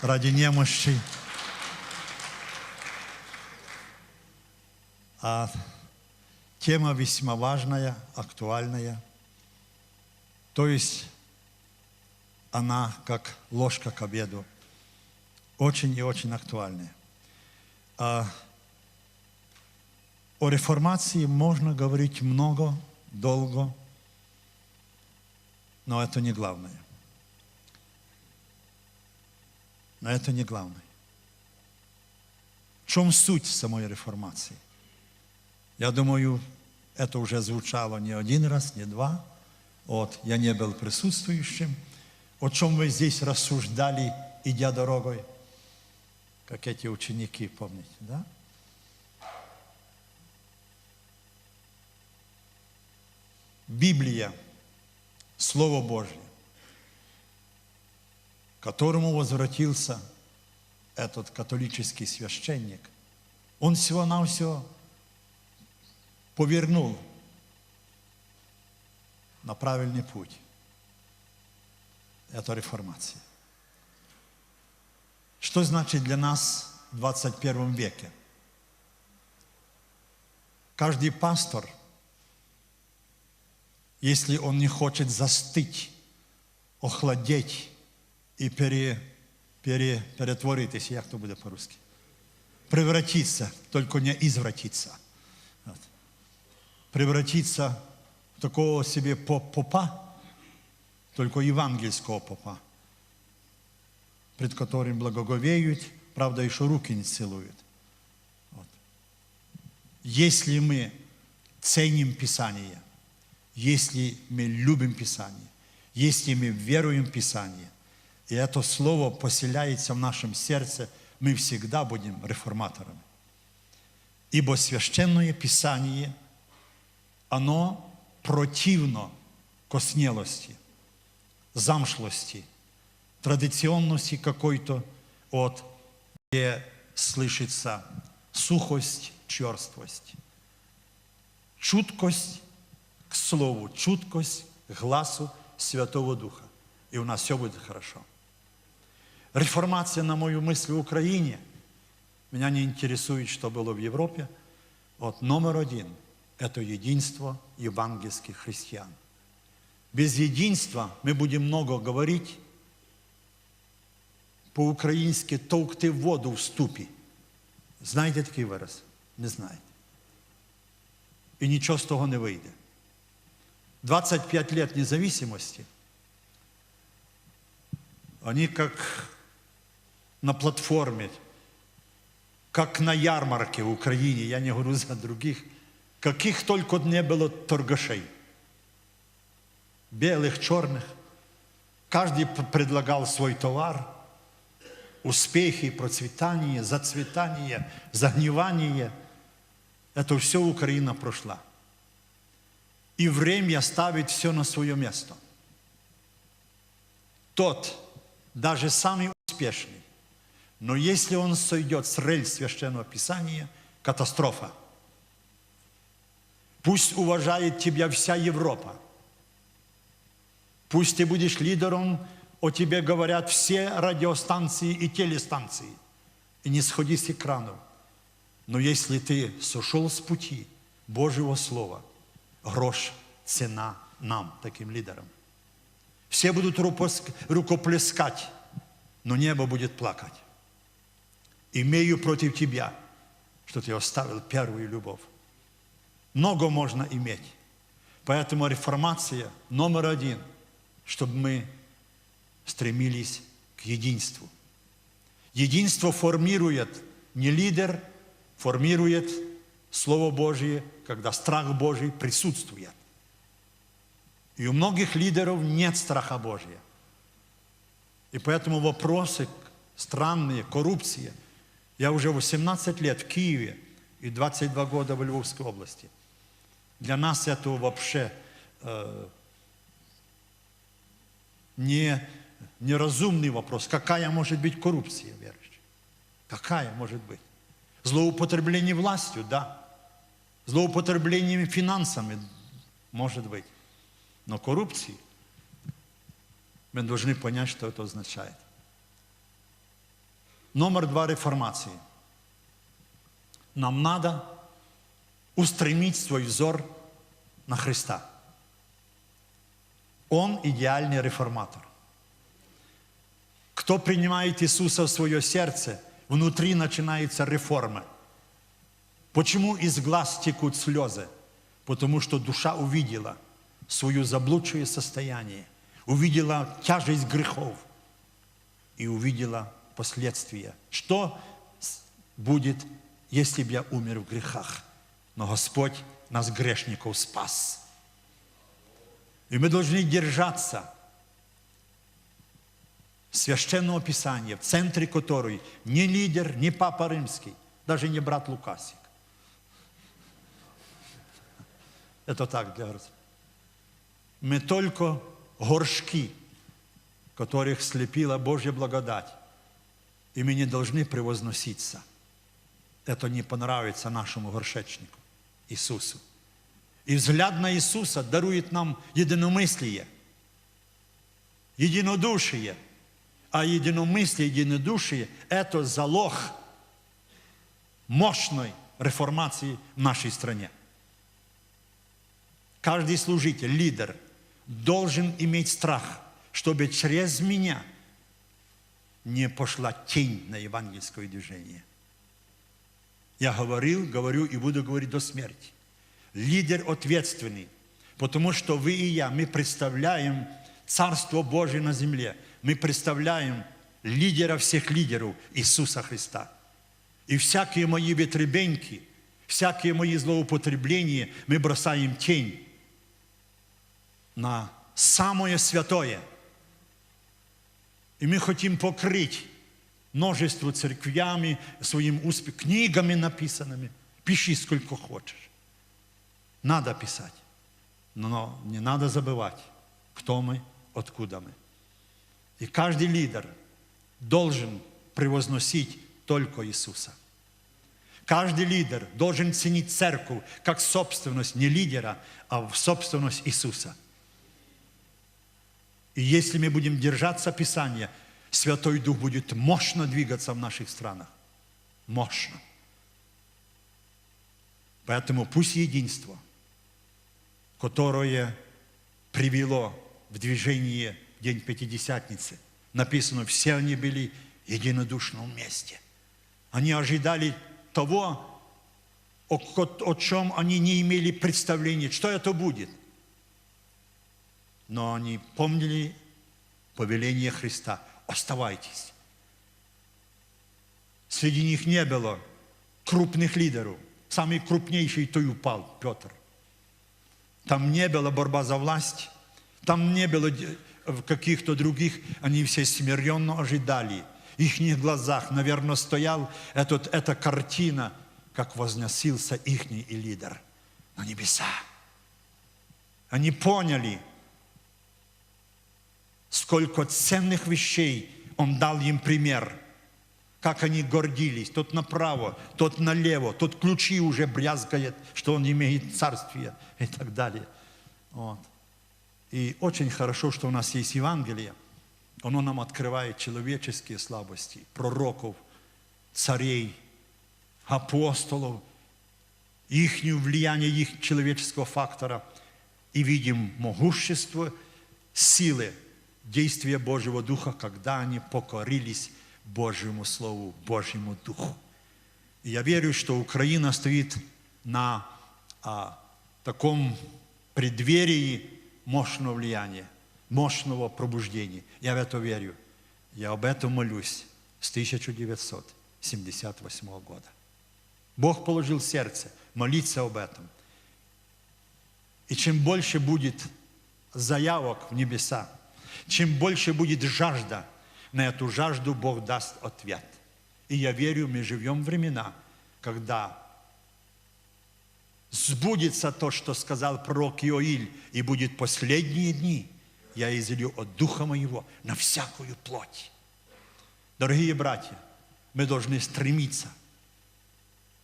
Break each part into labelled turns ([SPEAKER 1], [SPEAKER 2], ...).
[SPEAKER 1] ради немощи. А тема весьма важная, актуальная. То есть она как ложка к обеду. Очень и очень актуальная. А о реформации можно говорить много, долго, но это не главное. Но это не главное. В чем суть самой реформации? Я думаю, это уже звучало не один раз, не два. Вот, я не был присутствующим. О чем вы здесь рассуждали, идя дорогой? Как эти ученики, помните, да? Библия, Слово Божье, к которому возвратился этот католический священник, он всего-навсего повернул на правильный путь. Это реформация. Что значит для нас в 21 веке? Каждый пастор – если он не хочет застыть, охладеть и пере, пере, перетворитися, як то буде по-русски? Превратиться, только не извратиться. Вот. Превратиться в такого себе попа, только евангельского попа, пред которым благоговеют, правда, еще руки не целуют. Вот. Если мы ценим Писание – если мы любим Писание, если мы веруем в Писание, и это Слово поселяется в нашем сердце, мы всегда будем реформаторами. Ибо священное Писание, оно противно коснелости, замшлости, традиционности какой-то, от где слышится сухость, черствость, чуткость к Слову, чуткость к глазу Святого Духа. И у нас все будет хорошо. Реформация, на мою мысль, в Украине. Меня не интересует, что было в Европе. Вот номер один – это единство евангельских христиан. Без единства мы будем много говорить, по-украински «толкти воду в ступі». Знаєте такий вираз? Не знаєте. І нічого з того не вийде. 25 лет независимости, они как на платформе, как на ярмарке в Украине, я не говорю за других, каких только не было торгашей. Белых, черных. Каждый предлагал свой товар, успехи, процветание, зацветание, загнивание. Это все Украина прошла и время ставит все на свое место. Тот, даже самый успешный, но если он сойдет с рельс Священного Писания, катастрофа. Пусть уважает тебя вся Европа. Пусть ты будешь лидером, о тебе говорят все радиостанции и телестанции. И не сходи с экранов. Но если ты сошел с пути Божьего Слова – грош цена нам, таким лидерам. Все будут рукоплескать, но небо будет плакать. Имею против тебя, что ты оставил первую любовь. Много можно иметь. Поэтому реформация номер один, чтобы мы стремились к единству. Единство формирует не лидер, формирует Слово Божье, когда страх Божий присутствует. И у многих лидеров нет страха Божьего. И поэтому вопросы странные, коррупция. Я уже 18 лет в Киеве и 22 года в Львовской области. Для нас это вообще э, не, неразумный вопрос. Какая может быть коррупция, верующий? Какая может быть? Злоупотребление властью, да. Злоупотреблениями финансами, может быть. Но коррупции мы должны понять, что это означает. Номер два реформации. Нам надо устремить свой взор на Христа. Он идеальный реформатор. Кто принимает Иисуса в свое сердце, внутри начинается реформа. Почему из глаз текут слезы? Потому что душа увидела свое заблудшее состояние, увидела тяжесть грехов и увидела последствия. Что будет, если бы я умер в грехах? Но Господь нас, грешников, спас. И мы должны держаться священного Писания, в центре которой не лидер, не Папа Римский, даже не брат Лукасик. Это так говорится. Мы только горшки, которых слепила Божья благодать. И мы не должны превозноситься. Это не понравится нашему горшечнику, Иисусу. И взгляд на Иисуса дарует нам единомыслие, единодушие. А единомыслие, единодушие – это залог мощной реформации в нашей стране. Каждый служитель, лидер должен иметь страх, чтобы через меня не пошла тень на евангельское движение. Я говорил, говорю и буду говорить до смерти. Лидер ответственный, потому что вы и я, мы представляем Царство Божие на земле. Мы представляем лидера всех лидеров Иисуса Христа. И всякие мои ветребеньки, всякие мои злоупотребления, мы бросаем тень на самое святое. И мы хотим покрыть множество церквями, своим успехом, книгами написанными. Пиши сколько хочешь. Надо писать. Но не надо забывать, кто мы, откуда мы. И каждый лидер должен превозносить только Иисуса. Каждый лидер должен ценить церковь как собственность не лидера, а в собственность Иисуса. И если мы будем держаться Писания, Святой Дух будет мощно двигаться в наших странах. Мощно. Поэтому пусть единство, которое привело в движение День Пятидесятницы, написано, все они были единодушно вместе. Они ожидали того, о, о чем они не имели представления, что это будет. Но они помнили повеление Христа. Оставайтесь. Среди них не было крупных лидеров. Самый крупнейший то и упал, Петр. Там не было борьба за власть, там не было каких-то других, они все смиренно ожидали. В их глазах, наверное, стоял этот, эта картина, как возносился их лидер на небеса. Они поняли, сколько ценных вещей он дал им пример, как они гордились, тот направо, тот налево, тот ключи уже брязгает, что он имеет царствие и так далее. Вот. И очень хорошо, что у нас есть Евангелие. Оно нам открывает человеческие слабости, пророков, царей, апостолов, их влияние, их человеческого фактора. И видим могущество, силы, действия Божьего Духа, когда они покорились Божьему Слову, Божьему Духу. И я верю, что Украина стоит на а, таком преддверии мощного влияния, мощного пробуждения. Я в это верю. Я об этом молюсь с 1978 года. Бог положил сердце молиться об этом. И чем больше будет заявок в небеса, чем больше будет жажда, на эту жажду Бог даст ответ. И я верю, мы живем времена, когда сбудется то, что сказал пророк Иоиль, и будет последние дни, я изелю от Духа Моего на всякую плоть. Дорогие братья, мы должны стремиться,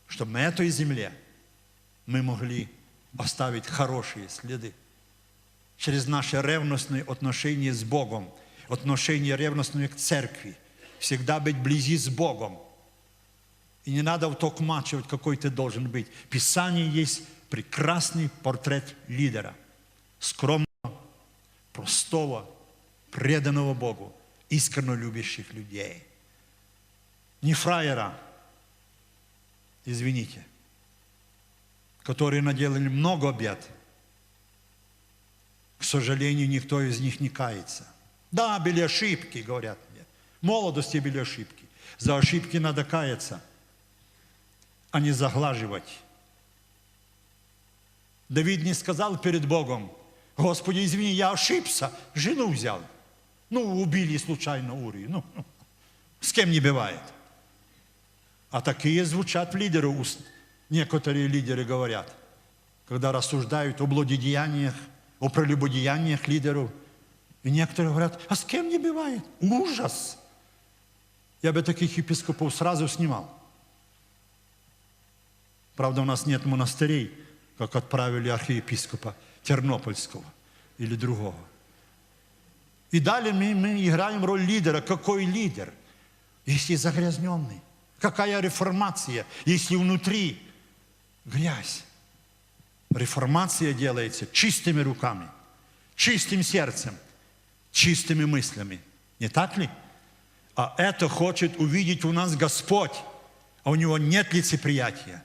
[SPEAKER 1] чтобы на этой земле мы могли оставить хорошие следы через наше ревностное отношение с Богом, отношение ревностное к церкви, всегда быть вблизи с Богом. И не надо втокмачивать, какой ты должен быть. В Писании есть прекрасный портрет лидера. Скромного, простого, преданного Богу, искренне любящих людей. Не фраера, извините, которые наделали много бед. К сожалению, никто из них не кается. Да, были ошибки, говорят мне. В молодости были ошибки. За ошибки надо каяться, а не заглаживать. Давид не сказал перед Богом, Господи, извини, я ошибся, жену взял. Ну, убили случайно Урию. Ну, ну, с кем не бывает. А такие звучат лидеры уст. Некоторые лидеры говорят, когда рассуждают о блудодеяниях, о прелюбодеяниях лидеров. И некоторые говорят, а с кем не бывает? Ужас! Я бы таких епископов сразу снимал. Правда, у нас нет монастырей, как отправили архиепископа Тернопольского или другого. И далее мы, мы играем роль лидера. Какой лидер? Если загрязненный. Какая реформация, если внутри грязь? Реформация делается чистыми руками, чистым сердцем, чистыми мыслями. Не так ли? А это хочет увидеть у нас Господь, а у Него нет лицеприятия.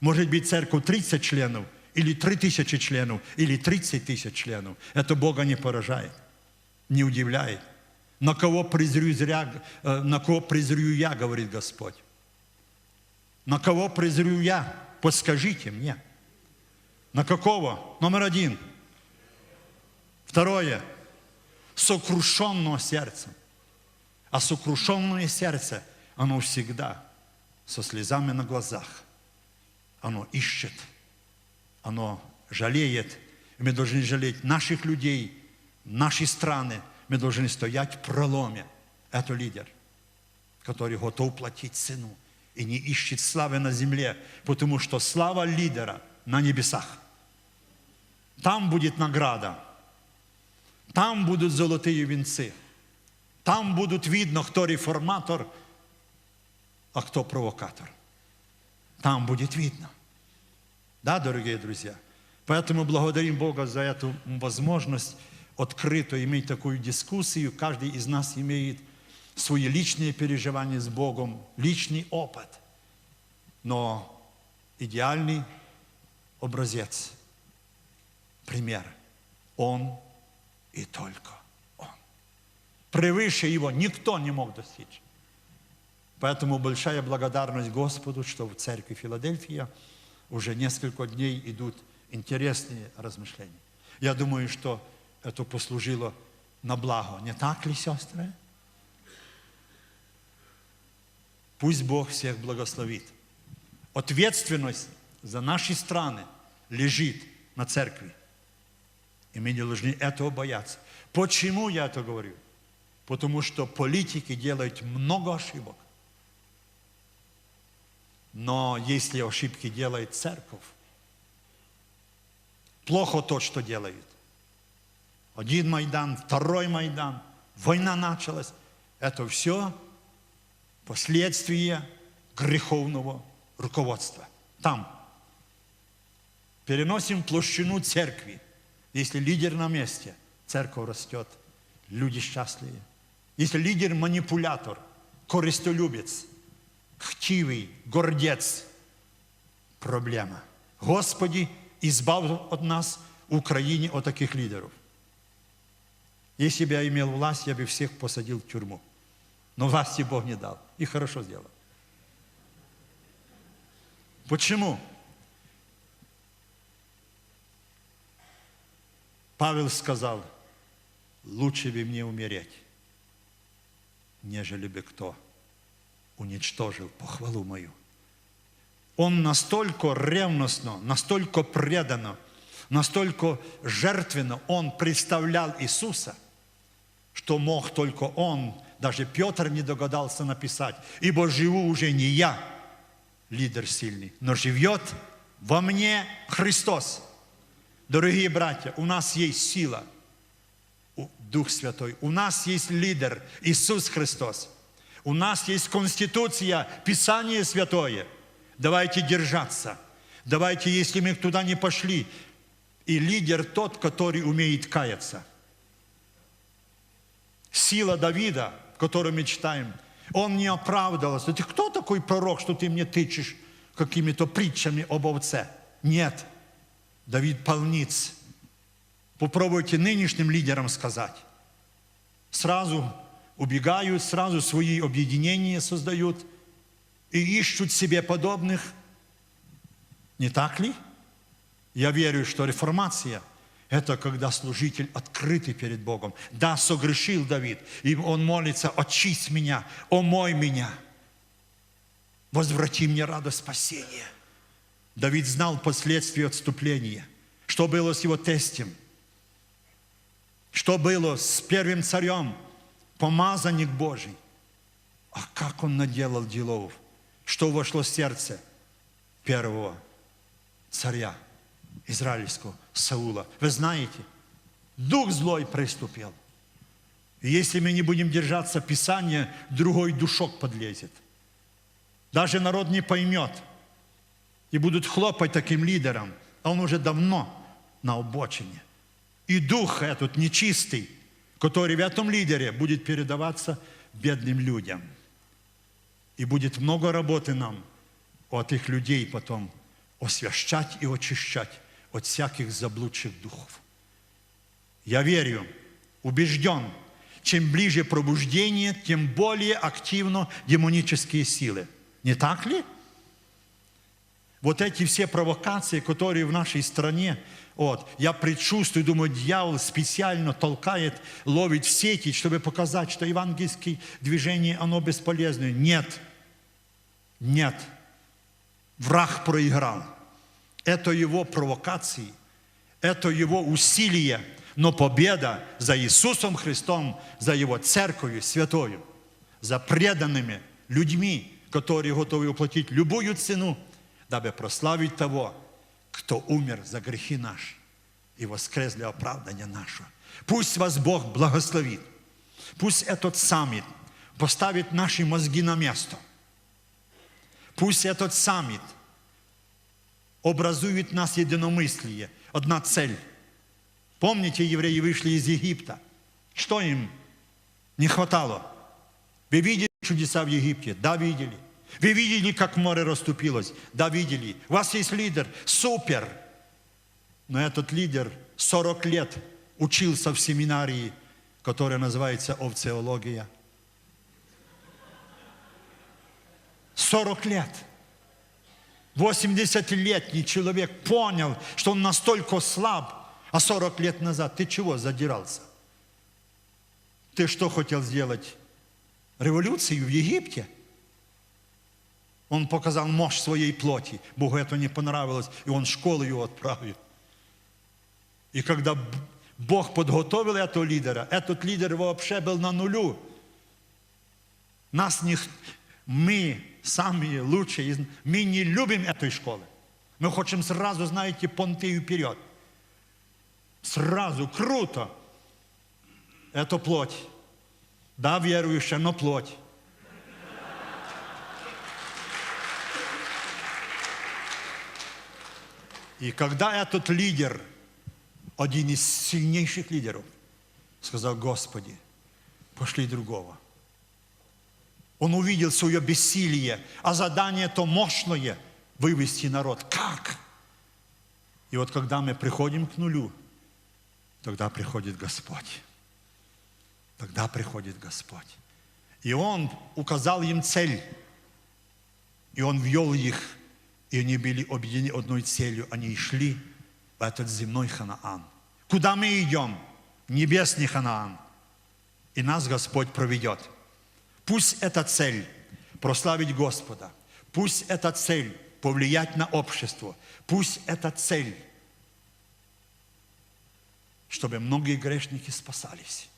[SPEAKER 1] Может быть, церковь 30 членов, или 3 тысячи членов, или 30 тысяч членов. Это Бога не поражает, не удивляет. На кого презрю зря, э, на кого презрю я, говорит Господь. На кого презрю я? Подскажите мне. На какого? Номер один. Второе. Сокрушенного сердцем. А сокрушенное сердце, оно всегда со слезами на глазах. Оно ищет, оно жалеет. Мы должны жалеть наших людей, нашей страны. Мы должны стоять в проломе. Это лидер, который готов платить цену и не ищет славы на земле, потому что слава лидера на небесах. Там будет награда. Там будут золотые венцы. Там будут видно, кто реформатор, а кто провокатор. Там будет видно. Да, дорогие друзья? Поэтому благодарим Бога за эту возможность открыто иметь такую дискуссию. Каждый из нас имеет свои личные переживания с Богом, личный опыт. Но идеальный образец, пример, Он и только Он. Превыше Его никто не мог достичь. Поэтому большая благодарность Господу, что в церкви Филадельфия уже несколько дней идут интересные размышления. Я думаю, что это послужило на благо. Не так ли, сестры? Пусть Бог всех благословит. Ответственность за наши страны лежит на церкви. И мы не должны этого бояться. Почему я это говорю? Потому что политики делают много ошибок. Но если ошибки делает церковь, плохо то, что делают. Один Майдан, второй Майдан, война началась. Это все последствия греховного руководства. Там. Переносим площину церкви. Если лидер на месте, церковь растет, люди счастливы. Если лидер манипулятор, користолюбец, хтивый, гордец, проблема. Господи, избавь от нас, Украине, от таких лидеров. Если бы я имел власть, я бы всех посадил в тюрьму. Но власти Бог не дал. И хорошо сделал. Почему? Павел сказал, лучше бы мне умереть, нежели бы кто уничтожил похвалу мою. Он настолько ревностно, настолько преданно, настолько жертвенно он представлял Иисуса, что мог только он, даже Петр не догадался написать, ибо живу уже не я, лидер сильный, но живет во мне Христос. Дорогие братья, у нас есть сила, Дух Святой, у нас есть лидер Иисус Христос. У нас есть Конституция, Писание Святое. Давайте держаться. Давайте, если мы туда не пошли, и лидер тот, который умеет каяться. Сила Давида, которую мы читаем, он не оправдывался. Ты кто такой пророк, что ты мне тычешь какими-то притчами об овце? Нет. Давид полниц. Попробуйте нынешним лидерам сказать. Сразу убегают, сразу свои объединения создают и ищут себе подобных. Не так ли? Я верю, что реформация – это когда служитель открытый перед Богом. Да, согрешил Давид, и он молится, очисть меня, омой меня, возврати мне радость спасения. Давид знал последствия отступления. Что было с его тестем? Что было с первым царем? Помазанник Божий. А как он наделал делов? Что вошло в сердце первого царя израильского Саула? Вы знаете, дух злой приступил. И если мы не будем держаться Писания, другой душок подлезет. Даже народ не поймет – и будут хлопать таким лидером, а он уже давно на обочине. И дух этот нечистый, который в этом лидере будет передаваться бедным людям. И будет много работы нам от их людей потом освящать и очищать от всяких заблудших духов. Я верю, убежден, чем ближе пробуждение, тем более активно демонические силы. Не так ли? Вот эти все провокации, которые в нашей стране, вот, я предчувствую, думаю, дьявол специально толкает, ловит в сети, чтобы показать, что евангельское движение, оно бесполезное. Нет. Нет. Враг проиграл. Это его провокации, это его усилие, но победа за Иисусом Христом, за Его Церковью Святою, за преданными людьми, которые готовы уплатить любую цену, дабы прославить того, кто умер за грехи наши и воскрес для оправдания нашего. Пусть вас Бог благословит. Пусть этот саммит поставит наши мозги на место. Пусть этот саммит образует нас единомыслие, одна цель. Помните, евреи вышли из Египта. Что им не хватало? Вы видели чудеса в Египте? Да, видели. Вы видели, как море расступилось? Да, видели. У вас есть лидер. Супер. Но этот лидер 40 лет учился в семинарии, которая называется овцеология. 40 лет. 80-летний человек понял, что он настолько слаб, а 40 лет назад ты чего задирался? Ты что хотел сделать? Революцию в Египте? Он показал мощь своей плоти. Богу это не понравилось, и он в школу его отправил. И когда Бог подготовил этого лидера, этот лидер вообще был на нулю. Нас не, мы самые лучшие, мы не любим этой школы. Мы хотим сразу, знаете, понты вперед. Сразу, круто. Это плоть. Да, верующая, но плоть. И когда этот лидер, один из сильнейших лидеров, сказал, Господи, пошли другого. Он увидел свое бессилие, а задание то мощное – вывести народ. Как? И вот когда мы приходим к нулю, тогда приходит Господь. Тогда приходит Господь. И Он указал им цель, и Он ввел их и они были объединены одной целью. Они шли в этот земной Ханаан. Куда мы идем? Небесный Ханаан. И нас Господь проведет. Пусть эта цель прославить Господа. Пусть эта цель повлиять на общество. Пусть эта цель, чтобы многие грешники спасались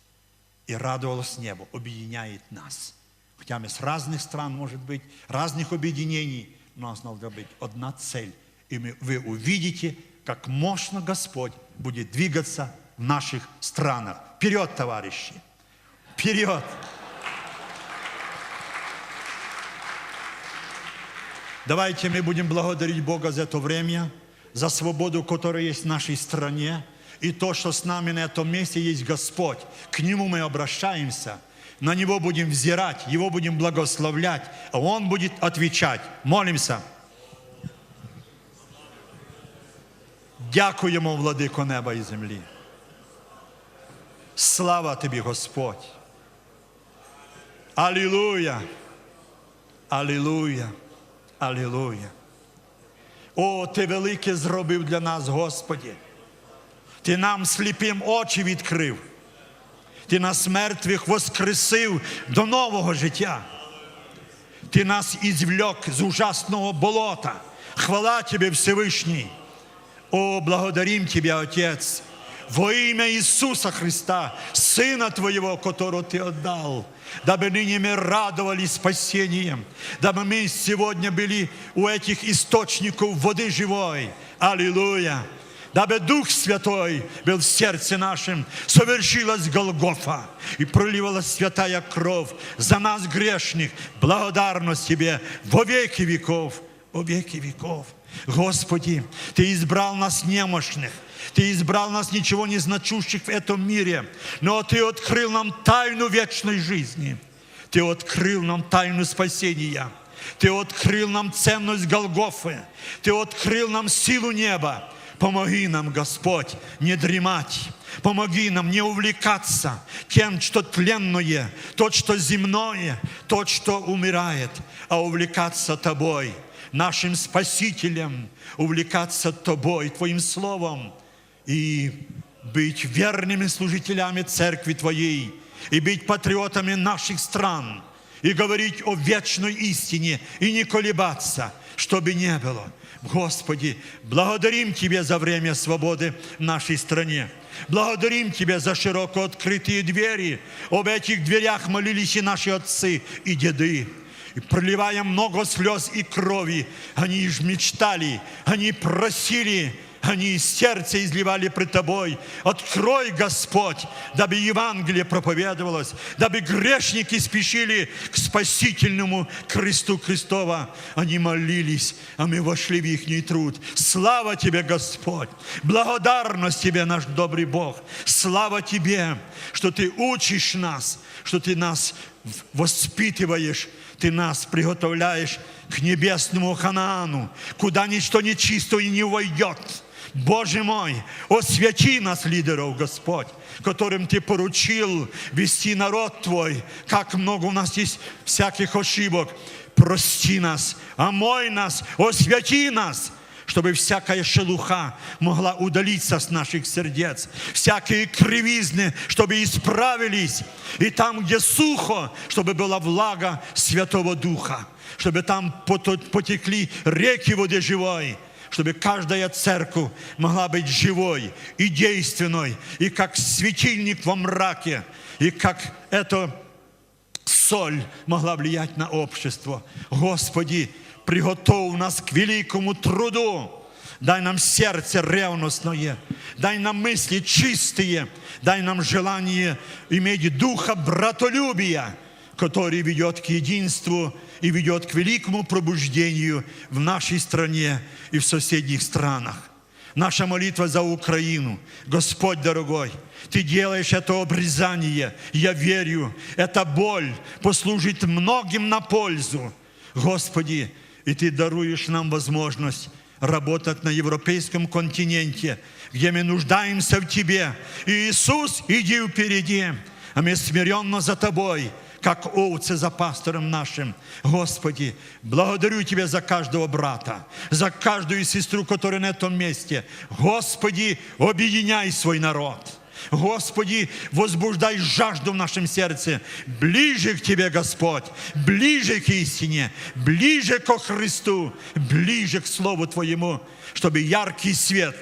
[SPEAKER 1] и радовалось небо, объединяет нас. Хотя мы с разных стран, может быть, разных объединений, у нас должна быть одна цель. И вы увидите, как мощно Господь будет двигаться в наших странах. Вперед, товарищи! Вперед! Давайте мы будем благодарить Бога за это время, за свободу, которая есть в нашей стране, и то, что с нами на этом месте есть Господь. К Нему мы обращаемся – на Него будем взирать, Его будем благословлять, а Он будет отвечать. Молимся. Дякуємо, владико неба і землі. Слава тобі, Господь. Алілуя. Алілуя. Алілуя. О, ти велике зробив для нас, Господі. Ти нам сліпим очі відкрив. Ти нас мертвих воскресив до нового життя. Ти нас ізвлек з ужасного болота. Хвала Тебе, Всевишній. О, благодарим Тебя, Отец, во имя Иисуса Христа, Сына Твоего, которого Ты отдал, дабы ныне мы радовались спасением, дабы мы сегодня были у этих источников воды живой. Аллилуйя! Дабы Дух Святой был в сердце нашем, совершилась Голгофа и проливалась святая кровь за нас грешных. Благодарность Тебе во веки веков, во веки веков. Господи, Ты избрал нас немощных, Ты избрал нас ничего не значущих в этом мире, но Ты открыл нам тайну вечной жизни. Ты открыл нам тайну спасения. Ты открыл нам ценность Голгофы. Ты открыл нам силу неба. Помоги нам, Господь, не дремать. Помоги нам не увлекаться. Тем, что тленное, то, что земное, то, что умирает, а увлекаться Тобой, нашим Спасителем, увлекаться Тобой, Твоим Словом и быть верными служителями Церкви Твоей, и быть патриотами наших стран, и говорить о вечной истине, и не колебаться, чтобы не было. Господи, благодарим Тебя за время свободы в нашей стране. Благодарим Тебя за широко открытые двери. Об этих дверях молились и наши отцы, и деды. И проливая много слез и крови, они ж мечтали, они просили, они из сердца изливали пред Тобой. Открой, Господь, дабы Евангелие проповедовалось, дабы грешники спешили к спасительному кресту Христова. Они молились, а мы вошли в их труд. Слава Тебе, Господь! Благодарность Тебе, наш добрый Бог! Слава Тебе, что Ты учишь нас, что Ты нас воспитываешь, Ты нас приготовляешь к небесному Ханаану, куда ничто нечистое не войдет. Боже мой, освяти нас, лидеров, Господь, которым Ты поручил вести народ Твой. Как много у нас есть всяких ошибок. Прости нас, омой нас, освяти нас, чтобы всякая шелуха могла удалиться с наших сердец, всякие кривизны, чтобы исправились, и там, где сухо, чтобы была влага Святого Духа, чтобы там потекли реки воды живой, чтобы каждая церковь могла быть живой и действенной, и как светильник во мраке, и как это соль могла влиять на общество. Господи, приготовь нас к великому труду. Дай нам сердце ревностное, дай нам мысли чистые, дай нам желание иметь духа братолюбия, который ведет к единству и ведет к великому пробуждению в нашей стране и в соседних странах. Наша молитва за Украину. Господь дорогой, Ты делаешь это обрезание. Я верю, эта боль послужит многим на пользу. Господи, и Ты даруешь нам возможность работать на европейском континенте, где мы нуждаемся в Тебе. И Иисус, иди впереди, а мы смиренно за Тобой – как овцы за пастором нашим. Господи, благодарю Тебя за каждого брата, за каждую сестру, которая на этом месте. Господи, объединяй свой народ. Господи, возбуждай жажду в нашем сердце. Ближе к Тебе, Господь, ближе к истине, ближе ко Христу, ближе к Слову Твоему, чтобы яркий свет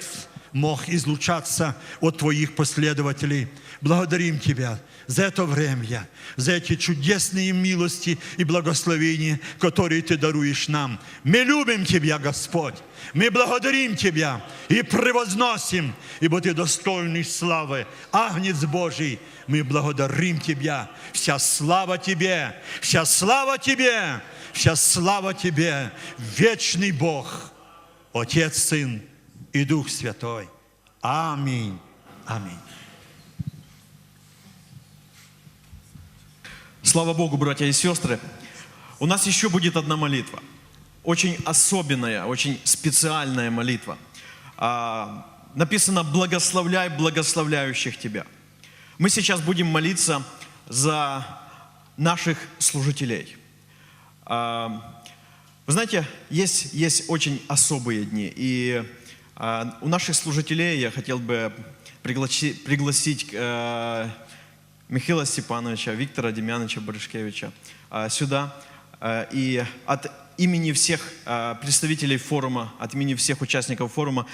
[SPEAKER 1] мог излучаться от Твоих последователей. Благодарим Тебя за это время, за эти чудесные милости и благословения, которые Ты даруешь нам. Мы любим Тебя, Господь. Мы благодарим Тебя и превозносим, ибо Ты достойный славы. Агнец Божий, мы благодарим Тебя. Вся слава Тебе, вся слава Тебе, Вся слава Тебе, вечный Бог, Отец, Сын и Дух Святой. Аминь. Аминь.
[SPEAKER 2] Слава Богу, братья и сестры. У нас еще будет одна молитва. Очень особенная, очень специальная молитва. А, написано «Благословляй благословляющих тебя». Мы сейчас будем молиться за наших служителей. А, вы знаете, есть, есть очень особые дни. И а, у наших служителей я хотел бы пригласи- пригласить э, Михаила Степановича, Виктора Демьяновича Барышкевича а, сюда. А, И от имени всех а, представителей форума, от имени всех участников форума